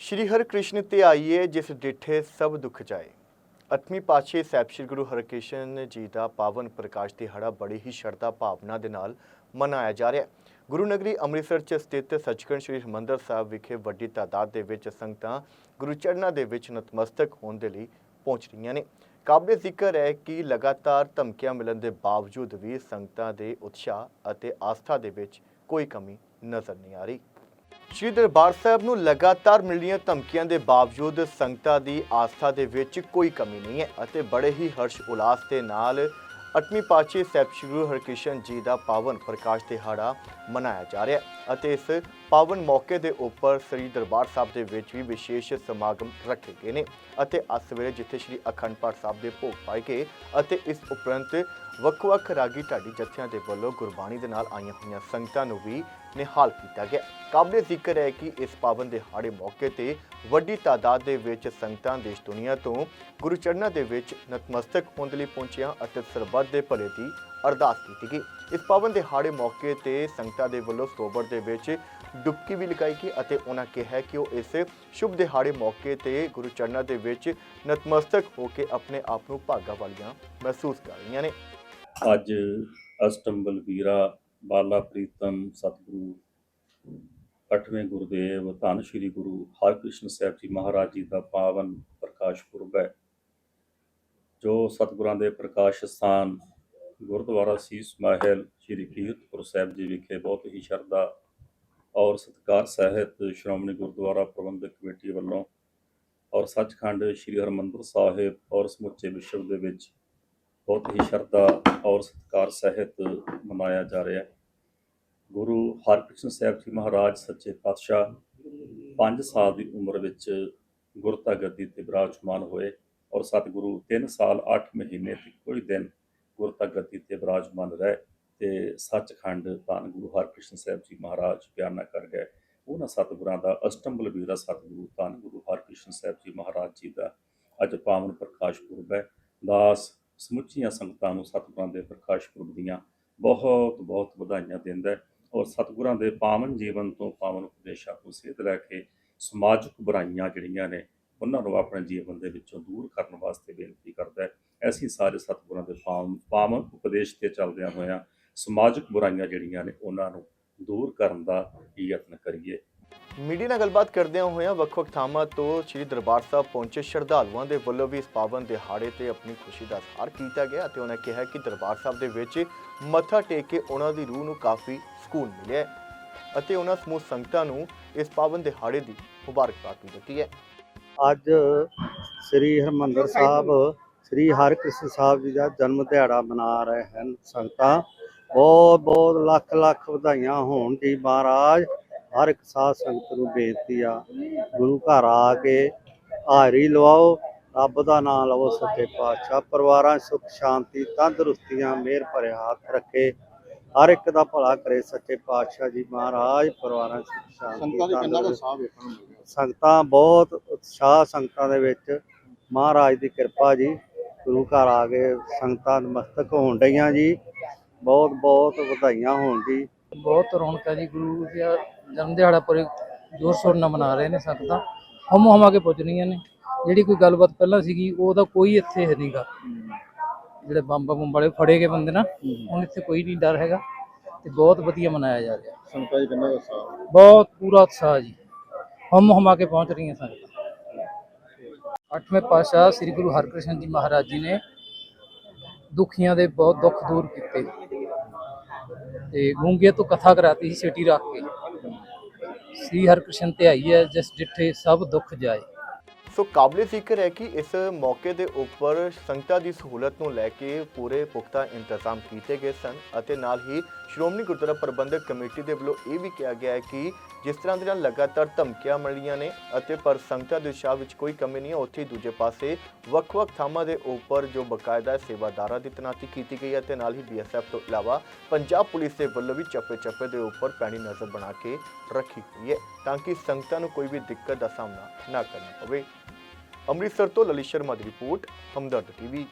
ਸ਼੍ਰੀ ਹਰਿਕ੍ਰਿਸ਼ਨ ਤੇ ਆਈਏ ਜਿਸ ਡਿਠੇ ਸਭ ਦੁੱਖ ਜਾਏ। ਅਠਵੀਂ ਪਾਤਸ਼ਾਹ ਸਾਹਿਬ ਸ੍ਰੀ ਗੁਰੂ ਹਰਿਕ੍ਰਿਸ਼ਨ ਜੀ ਦਾ ਪਾਵਨ ਪ੍ਰਕਾਸ਼ ਦਿਹਾੜਾ ਬੜੀ ਹੀ ਸ਼ਰਧਾ ਭਾਵਨਾ ਦੇ ਨਾਲ ਮਨਾਇਆ ਜਾ ਰਿਹਾ ਹੈ। ਗੁਰੂ ਨਗਰੀ ਅੰਮ੍ਰਿਤਸਰ 'ਚ ਸਥਿਤ ਸੱਚਖੰਡ ਸ੍ਰੀ ਹਰਿਮੰਦਰ ਸਾਹਿਬ ਵਿਖੇ ਵੱਡੀ ਤਾਦਾਦ ਦੇ ਵਿੱਚ ਸੰਗਤਾਂ ਗੁਰੂ ਚਰਨਾਂ ਦੇ ਵਿੱਚ ਨਤਮਸਤਕ ਹੋਣ ਦੇ ਲਈ ਪਹੁੰਚ ਰਹੀਆਂ ਨੇ। ਕਾਬਲੇ ਜ਼ਿਕਰ ਹੈ ਕਿ ਲਗਾਤਾਰ ਧਮਕੀਆਂ ਮਿਲਣ ਦੇ ਬਾਵਜੂਦ ਵੀ ਸੰਗਤਾਂ ਦੇ ਉਤਸ਼ਾਹ ਅਤੇ ਆਸਥਾ ਦੇ ਵਿੱਚ ਕੋਈ ਕਮੀ ਨਜ਼ਰ ਨਹੀਂ ਆ ਰਹੀ। ਸ਼੍ਰੀ ਦਰਬਾਰ ਸਾਹਿਬ ਨੂੰ ਲਗਾਤਾਰ ਮਿਲ ਰਹੀਆਂ ਧਮਕੀਆਂ ਦੇ ਬਾਵਜੂਦ ਸੰਗਤਾਂ ਦੀ ਆਸਥਾ ਦੇ ਵਿੱਚ ਕੋਈ ਕਮੀ ਨਹੀਂ ਹੈ ਅਤੇ ਬੜੇ ਹੀ ਹਰਸ਼ ਉਲਾਸ ਦੇ ਨਾਲ ਅੱਠਵੀਂ ਪਾਤਸ਼ਾਹੀ ਸਾਹਿਬ ਸ਼੍ਰੀ ਗੁਰੂ ਹਰਕ੍ਰਿਸ਼ਨ ਜੀ ਦਾ ਪਾਵਨ ਪ੍ਰਕਾਸ਼ ਦਿਹਾੜਾ ਮਨਾਇਆ ਜਾ ਰਿਹਾ ਹੈ। ਅਤੇ ਇਸ ਪਾਵਨ ਮੌਕੇ ਦੇ ਉੱਪਰ ਸ੍ਰੀ ਦਰਬਾਰ ਸਾਹਿਬ ਦੇ ਵਿੱਚ ਵੀ ਵਿਸ਼ੇਸ਼ ਸਮਾਗਮ ਰੱਖੇ ਗਏ ਨੇ ਅਤੇ ਅੱਜ ਸਵੇਰੇ ਜਿੱਥੇ ਸ਼੍ਰੀ ਅਖੰਡ ਪਾਠ ਸਾਹਿਬ ਦੇ ਭੋਗ ਪਾਏ ਗਏ ਅਤੇ ਇਸ ਉਪਰੰਤ ਵੱਖ-ਵੱਖ ਰਾਗੀ ਢਾਡੀ ਜਥਿਆਂ ਦੇ ਵੱਲੋਂ ਗੁਰਬਾਣੀ ਦੇ ਨਾਲ ਆਈਆਂ ਹੋਈਆਂ ਸੰਗਤਾਂ ਨੂੰ ਵੀ ਨਿਹਾਲ ਕੀਤਾ ਗਿਆ। ਕਾਬਲੇ ਜ਼ਿਕਰ ਹੈ ਕਿ ਇਸ ਪਾਵਨ ਦਿਹਾੜੇ ਮੌਕੇ ਤੇ ਵੱਡੀ ਤਾਦਾਦ ਦੇ ਵਿੱਚ ਸੰਗਤਾਂ ਦੇਸ਼ ਦੁਨੀਆ ਤੋਂ ਗੁਰੂ ਚਰਨਾਂ ਦੇ ਵਿੱਚ ਨਤਮਸਤਕ ਹੋਣ ਦੇ ਲਈ ਪਹੁੰਚੀਆਂ ਅਤੇ ਸਰਬੱਤ ਦੇ ਭਲੇ ਦੀ ਅਰਦਾਸ ਕੀਤੀ ਗਈ। ਇਸ ਪਾਵਨ ਦਿਹਾੜੇ ਮੌਕੇ ਤੇ ਸੰਗਤਾਂ ਦੇ ਵੱਲੋਂ ਸਰੋਵਰ ਦੇ ਵਿੱਚ ਡੁਬਕੀ ਵੀ ਲਗਾਈ ਗਈ ਅਤੇ ਉਹਨਾਂ ਕਿਹਾ ਕਿ ਉਹ ਇਸ ਸ਼ੁਭ ਦਿਹਾੜੇ ਮੌਕੇ ਤੇ ਗੁਰੂ ਚਰਨਾਂ ਦੇ ਵਿੱਚ ਨਤਮਸਤਕ ਹੋ ਕੇ ਆਪਣੇ ਆਪ ਨੂੰ ਭਾਗਾ ਵਾਲੀਆਂ ਮਹਿਸੂਸ ਕਰ ਰਹੀਆਂ ਨੇ। ਅੱਜ ਅਸ਼ਟੰਬਲ ਵੀਰਾ ਬਾਲਾ ਪ੍ਰੀਤਮ ਸਤਿਗੁਰੂ, ਅੱਠਵੇਂ ਗੁਰਦੇਵ, ਧੰਨ ਸ੍ਰੀ ਗੁਰੂ ਹਰਕ੍ਰਿਸ਼ਨ ਸਾਹਿਬ ਜੀ ਮਹਾਰਾਜ ਜੀ ਦਾ ਪਾਵਨ ਪ੍ਰਕਾਸ਼ ਪੁਰਬ ਹੈ, ਜੋ ਸਤਿਗੁਰਾਂ ਦੇ ਪ੍ਰਕਾਸ਼ ਸਥਾਨ ਗੁਰਦੁਆਰਾ ਸੀਸ ਮਹਿਲ ਸ੍ਰੀ ਕੀਰਤਪੁਰ ਸਾਹਿਬ ਜੀ ਵਿਖੇ ਬਹੁਤ ਹੀ ਸ਼ਰਧਾ ਔਰ ਸਤਿਕਾਰ ਸਹਿਤ ਸ਼੍ਰੋਮਣੀ ਗੁਰਦੁਆਰਾ ਪ੍ਰਬੰਧਕ ਕਮੇਟੀ ਵੱਲੋਂ ਔਰ ਸੱਚਖੰਡ ਸ੍ਰੀ ਹਰਿਮੰਦਰ ਸਾਹਿਬ ਔਰ ਸਮੁੱਚੇ ਵਿਸ਼ਵ ਦੇ ਵਿੱਚ ਬਹੁਤ ਹੀ ਸ਼ਰਧਾ ਔਰ ਸਤਿਕਾਰ ਸਹਿਤ ਮਨਾਇਆ ਜਾ ਰਿਹਾ ਹੈ। ਗੁਰੂ ਹਰਕ੍ਰਿਸ਼ਨ ਸਾਹਿਬ ਜੀ ਮਹਾਰਾਜ ਸੱਚੇ ਪਾਤਸ਼ਾਹ 5 ਸਾਲ ਦੀ ਉਮਰ ਵਿੱਚ ਗੁਰਤਾ ਗੱਦੀ ਤੇ ਬਿਰਾਜਮਾਨ ਹੋਏ ਔਰ ਸਤਿਗੁਰੂ 3 ਸਾਲ 8 ਮਹੀਨੇ ਤੇ ਕੋਈ ਦਿਨ ਗੁਰਤਾ ਗੱਦੀ ਤੇ ਬਿਰਾਜਮਾਨ ਰਹੇ ਤੇ ਸੱਚਖੰਡ ਧੰਨ ਗੁਰੂ ਹਰਕ੍ਰਿਸ਼ਨ ਸਾਹਿਬ ਜੀ ਮਹਾਰਾਜ ਬਿਆਨਾ ਕਰ ਗਏ। ਉਹਨਾਂ ਸਤਿਗੁਰਾਂ ਦਾ ਅਸ਼ਟੰਬਲ ਵੀਰਾ ਸਤਿਗੁਰੂ ਧੰਨ ਗੁਰੂ ਹਰਕ੍ਰਿਸ਼ਨ ਸਾਹਿਬ ਜੀ ਮਹਾਰਾਜ ਜੀ ਦਾ ਅੱਜ ਪਾਵਨ ਪ੍ਰਕਾਸ਼ ਪੁਰਬ ਹੈ। ਦਾਸ ਸਮੁੱਚੀਆਂ ਸੰਗਤਾਂ ਨੂੰ ਸਤਿਗੁਰਾਂ ਦੇ ਪ੍ਰਕਾਸ਼ ਪੁਰਬ ਦੀਆਂ ਬਹੁਤ ਬਹੁਤ ਵਧਾਈਆਂ ਦਿੰਦਾ ਔਰ ਸਤਿਗੁਰਾਂ ਦੇ ਪਾਵਨ ਜੀਵਨ ਤੋਂ ਪਾਵਨ ਉਪਦੇਸ਼ਾਂ ਤੋਂ ਸੇਧ ਲੈ ਕੇ ਸਮਾਜਿਕ ਬੁਰਾਈਆਂ ਜਿਹੜੀਆਂ ਨੇ, ਉਹਨਾਂ ਨੂੰ ਆਪਣੇ ਜੀਵਨ ਦੇ ਵਿੱਚੋਂ ਦੂਰ ਕਰਨ ਵਾਸਤੇ ਬੇਨਤੀ ਕਰਦਾ ਹੈ। ਐਸੀ ਸਾਰੇ ਸਤਿਗੁਰਾਂ ਪਾਵਨ ਪਾਵਨ ਉਪਦੇਸ਼ ਤੇ ਚੱਲਦਿਆਂ ਹੋਇਆਂ ਸਮਾਜਿਕ ਬੁਰਾਈਆਂ ਜਿਹੜੀਆਂ ਨੇ ਉਹਨਾਂ ਨੂੰ ਦੂਰ ਕਰਨ ਦਾ ਯਤਨ ਕਰੀਏ। ਮੀਡੀਆ ਨਾਲ ਗੱਲਬਾਤ ਕਰਦਿਆਂ ਹੋਇਆਂ ਵੱਖ-ਵੱਖ ਥਾਵਾਂ ਤੋਂ ਸ੍ਰੀ ਦਰਬਾਰ ਸਾਹਿਬ ਪਹੁੰਚੇ ਸ਼ਰਧਾਲੂਆਂ ਦੇ ਵੱਲੋਂ ਵੀ ਇਸ ਪਾਵਨ ਦਿਹਾੜੇ ਤੇ ਆਪਣੀ ਖੁਸ਼ੀ ਦਾ ਇਜ਼ਹਾਰ ਕੀਤਾ ਗਿਆ ਅਤੇ ਉਹਨਾਂ ਕਿਹਾ ਕਿ ਦਰਬਾਰ ਸਾਹਿਬ ਦੇ ਵਿੱਚ ਮੱਥਾ ਟੇਕ ਕੇ ਉਹਨਾਂ ਦੀ ਰੂਹ ਨੂੰ ਕਾਫੀ ਸਕੂਨ ਮਿਲਿਆ ਅਤੇ ਉਹਨਾਂ ਸਮੂਹ ਸੰਗਤਾਂ ਨੂੰ ਇਸ ਪਾਵਨ ਦਿਹਾੜੇ ਦੀ ਮੁਬਾਰਕਬਾਦ ਵੀ ਦਿੱਤੀ ਹੈ। ਅੱਜ ਸ੍ਰੀ ਹਰਮੰਦਰ ਸਾਹਿਬ ਸ੍ਰੀ ਹਰਿਕ੍ਰਿਸ਼ਨ ਸਾਹਿਬ ਜੀ ਦਾ ਜਨਮ ਦਿਹਾੜਾ ਮਨਾ ਰਹੇ ਹਨ ਸੰਗਤਾਂ। ਬਹੁਤ ਬਹੁਤ ਲੱਖ ਲੱਖ ਵਧਾਈਆਂ ਹੋਣ ਜੀ ਮਹਾਰਾਜ ਹਰ ਇੱਕ ਸਾਧ ਸੰਗਤ ਨੂੰ ਬੇਨਤੀ ਆ ਗੁਰੂ ਘਰ ਆ ਕੇ ਹਾਜ਼ਰੀ ਲਵਾਓ ਰੱਬ ਦਾ ਨਾਮ ਲਵੋ ਸੱਚੇ ਪਾਤਸ਼ਾਹ ਪਰਿਵਾਰਾਂ ਸੁਖ ਸ਼ਾਂਤੀ ਤੰਦਰੁਸਤੀਆਂ ਮਿਹਰ ਭਰਿਆ ਹੱਥ ਰੱਖੇ ਹਰ ਇੱਕ ਦਾ ਭਲਾ ਕਰੇ ਸੱਚੇ ਪਾਤਸ਼ਾਹ ਜੀ ਮਹਾਰਾਜ ਪਰਿਵਾਰਾਂ ਸੁਖ ਸ਼ਾਂਤੀ ਸੰਗਤਾਂ ਬਹੁਤ ਉਤਸ਼ਾਹ ਸੰਗਤਾਂ ਦੇ ਵਿੱਚ ਮਹਾਰਾਜ ਦੀ ਕਿਰਪਾ ਜੀ ਗੁਰੂ ਘਰ ਆ ਕੇ ਸੰਗਤਾਂ ਨਮਸਤਕ ਹੋਣ ਡਈਆਂ ਜੀ। ਬਹੁਤ ਬਹੁਤ ਵਧਾਈਆਂ ਹੋਣ ਜੀ। ਬਹੁਤ ਰੌਣਕ ਹੈ ਜੀ ਗੁਰੂ ਦਾ। ਜਨਮ ਦਿਹਾੜਾ ਪੂਰੇ ਜ਼ੋਰ ਸ਼ੋਰ ਨਾਲ ਮਨਾ ਰਹੇ ਨੇ ਸੰਗਤਾਂ। ਹਮ ਹਮਾ ਕੇ ਪੁੱਜ ਰਹੀਆਂ ਨੇ। ਜਿਹੜੀ ਕੋਈ ਗੱਲਬਾਤ ਪਹਿਲਾਂ ਸੀਗੀ ਉਹਦਾ ਕੋਈ ਇੱਥੇ ਹੈ ਨਹੀਂਗਾ ਜਿਹੜੇ ਬੰਬ ਬੰਬ ਵਾਲੇ ਫੜੇ ਗਏ ਬੰਦੇ ਨਾ ਹੁਣ ਇੱਥੇ ਕੋਈ ਨਹੀਂ ਡਰ ਹੈਗਾ। ਤੇ ਬਹੁਤ ਵਧੀਆ ਮਨਾਇਆ ਜਾ ਰਿਹਾ। ਸੰਗਤਾਂ ਦੇ ਕਿੰਨਾ ਕੁ ਸਾਹ ਬਹੁਤ ਪੂਰਾ ਉਤਸ਼ਾਹ ਜੀ। ਹਮ ਹਮਾ ਕੇ ਪਹੁੰਚ ਰਹੀਆਂ ਸੰਗਤਾਂ। ਅੱਠਵੇਂ ਪਾਤਸ਼ਾਹ ਸ੍ਰੀ ਗੁਰੂ ਹਰਕ੍ਰਿਸ਼ਨ ਜੀ ਮਹਾਰਾਜ ਜੀ ਨੇ ਦੁਖੀਆਂ ਦੇ ਬਹੁਤ ਦੁੱਖ ਦੂਰ ਕੀਤੇ। ਤੇ ਗੂੰਗੇ ਤੋਂ ਕਥਾ ਕਰਾਤੀ ਸੀ ਸਿਟੀ ਰੱਖ ਕੇ। ਸ੍ਰੀ ਹਰਕ੍ਰਿਸ਼ਨ ਤੇ ਆਈ ਹੈ ਜਿਸ ਡਿੱਠੇ ਸਭ ਦੁੱਖ ਜਾਏ। ਸੋ ਕਾਬਲੇ ਜ਼ਿਕਰ ਹੈ ਕਿ ਇਸ ਮੌਕੇ ਦੇ ਉੱਪਰ ਸੰਗਤਾਂ ਦੀ ਸਹੂਲਤ ਨੂੰ ਲੈ ਕੇ ਪੂਰੇ ਪੁਖਤਾ ਇੰਤਜ਼ਾਮ ਕੀਤੇ ਗਏ ਸਨ ਅਤੇ ਨਾਲ ਹੀ ਸ਼੍ਰੋਮਣੀ ਗੁਰਦੁਆਰਾ ਪ੍ਰਬੰਧਕ ਕਮੇਟੀ ਦੇ ਵੱਲੋਂ ਇਹ ਵੀ ਕਿਹਾ ਗਿਆ ਹੈ ਕਿ ਜਿਸ ਤਰ੍ਹਾਂ ਦੇ ਨਾਲ ਲਗਾਤਾਰ ਧਮਕੀਆਂ ਮਿਲੀਆਂ ਨੇ ਅਤੇ ਪਰ ਸੰਗਤਾਂ ਦੇ ਉਤਸ਼ਾਹ ਵਿੱਚ ਕੋਈ ਕਮੀ ਨਹੀਂ ਹੈ, ਉੱਥੇ ਹੀ ਦੂਜੇ ਪਾਸੇ ਵੱਖ-ਵੱਖ ਥਾਵਾਂ ਦੇ ਉੱਪਰ ਜੋ ਬਕਾਇਦਾ ਸੇਵਾਦਾਰਾਂ ਦੀ ਤੈਨਾਤੀ ਕੀਤੀ ਗਈ ਹੈ ਤੇ ਨਾਲ ਹੀ ਬੀਐਸਐਫ ਤੋਂ ਇਲਾਵਾ ਪੰਜਾਬ ਪੁਲਿਸ ਦੇ ਵੱਲੋਂ ਵੀ ਚੱਪੇ-ਚੱਪੇ ਦੇ ਉੱਪਰ ਪੈਣੀ ਨਜ਼ਰ ਬਣਾ ਕੇ ਰੱਖੀ ਗਈ ਹੈ ਤਾਂ ਕਿ ਸੰਗਤਾਂ ਨੂੰ ਕੋਈ ਵੀ ਦਿੱਕਤ ਦਾ ਸਾਹਮਣਾ ਨਾ ਕਰਨਾ ਪਵੇ। ਅੰਮ੍ਰਿਤਸਰ ਤੋਂ ਲਲਿਤ ਸ਼ਰਮਾ ਦੀ ਰਿਪੋਰਟ ਹਮਦਰਦ ਟੀਵੀ।